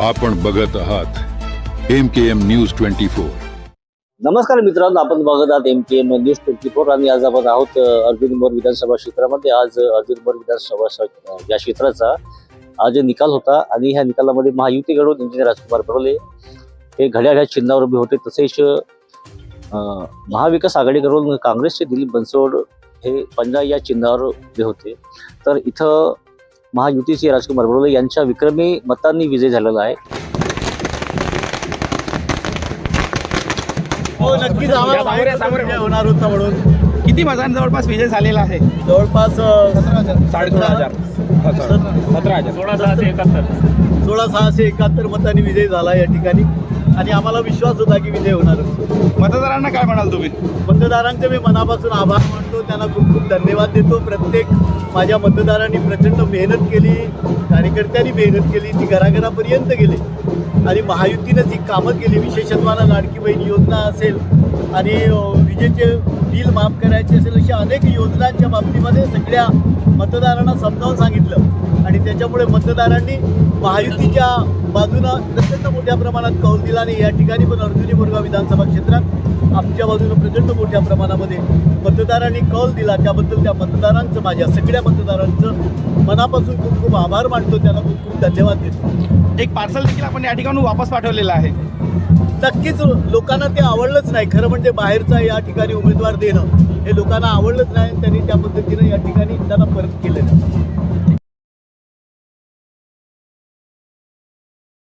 आपण बघत आहात M K M news twenty four नमस्कार मित्रांनो आपण बघत आहात M K M news twenty four आणि आज आपण आहोत अ, अर्जुन विधानसभा क्षेत्रामध्ये. आज अ, अर्जुन विधानसभा या क्षेत्राचा आज निकाल होता आणि ह्या निकालामध्ये महायुतीकडून इंजिनियर राजकुमार बरोले हे घड्याळ ह्या चिन्हावर उभे होते. तसेच महाविकास आघाडीकडून काँग्रेसचे दिलीप बनसोड हे पंजा या चिन्हावर उभे होते. तर इथं महायुतीचे राजकुमार बरोले यांच्या विक्रमी मतांनी विजय झालेला आहे. हो नक्कीच आम्हाला माहीत होतं विजय होणार होता म्हणून. किती मतांनी जवळपास विजय झालेला आहे? जवळपास साडे सोळा हजार. सतरा हजार. सोळा सहाशे एकाहत्तर मतांनी विजय झाला या ठिकाणी. आणि आम्हाला विश्वास होता की विजय होणार. मतदारांना काय म्हणाल तुम्ही? मतदारांचे मी मनापासून आभार मानतो. त्यांना खूप खूप धन्यवाद देतो. प्रत्येक माझ्या मतदारांनी प्रचंड मेहनत केली. कार्यकर्त्यांनी मेहनत केली. ती घराघरापर्यंत गेली. आणि महायुतीनं जी कामं केली. विशेषत्वानं लाडकी बहीण योजना असेल आणि विजेचे बिल माफ करायचे असेल अशा अनेक योजनांच्या बाबतीमध्ये सगळ्या मतदारांना समजावून सांगितलं. आणि त्याच्यामुळे मतदारांनी महायुतीच्या बाजूनं प्रचंड मोठ्या प्रमाणात कौल दिला आणि या ठिकाणी पण अर्जुनी बोरगाव विधानसभा क्षेत्रात आमच्या बाजूनं प्रचंड मोठ्या प्रमाणामध्ये मतदारांनी कौल दिला. त्याबद्दल त्या मतदारांचं माझ्या सगळ्या मतदारांचं मनापासून खूप खूप आभार मानतो. त्यांना खूप खूप धन्यवाद देतो. एक पार्सल देखील आपण या ठिकाणी वापस पाठवलेलं आहे. नक्कीच लोकांना ते आवडलंच नाही. खरं म्हणजे बाहेरचा या ठिकाणी उमेदवार देणं हे लोकांना आवडलंच नाही आणि त्यांनी त्या पद्धतीनं या ठिकाणी त्यांना परत केलेलं.